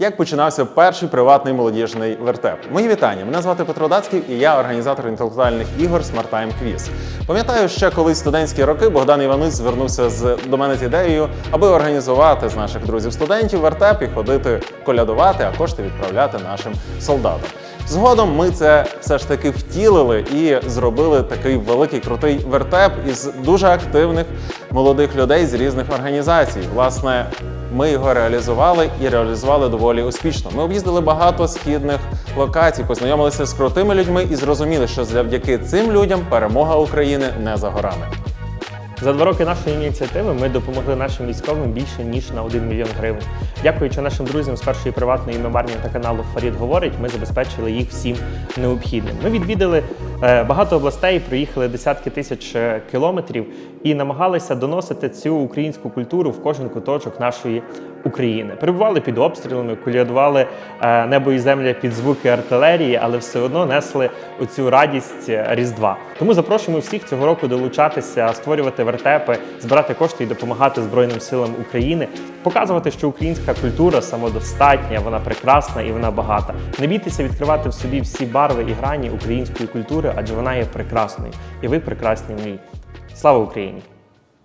Як починався перший приватний молодіжний вертеп? Мої вітання. Мене звати Петро Дацький і я організатор інтелектуальних ігор Smart Time Quiz. Пам'ятаю, ще колись студентські роки Богдан Іванець звернувся з до мене з ідеєю, аби організувати з наших друзів-студентів вертеп і ходити колядувати, а кошти відправляти нашим солдатам. Згодом ми це все ж таки втілили і зробили такий великий крутий вертеп із дуже активних молодих людей з різних організацій. Власне, ми його реалізували і реалізували доволі успішно. Ми об'їздили багато східних локацій, познайомилися з крутими людьми і зрозуміли, що завдяки цим людям перемога України не за горами. За два роки нашої ініціативи ми допомогли нашим військовим більше ніж на 1 мільйон гривень. Дякуючи нашим друзям з першої приватної мемарні та каналу Фарід говорить, ми забезпечили їх всім необхідним. Ми відвідали багато областей, проїхали десятки тисяч е, кілометрів і намагалися доносити цю українську культуру в кожен куточок нашої України. Перебували під обстрілами, колядували е, небо і земля під звуки артилерії, але все одно несли оцю радість е, Різдва. Тому запрошуємо всіх цього року долучатися, створювати вертепи, збирати кошти і допомагати Збройним силам України, показувати, що українська культура самодостатня, вона прекрасна і вона багата. Не бійтеся відкривати в собі всі барви і грані української культури, адже вона є прекрасною, і ви прекрасні в ній. Слава Україні!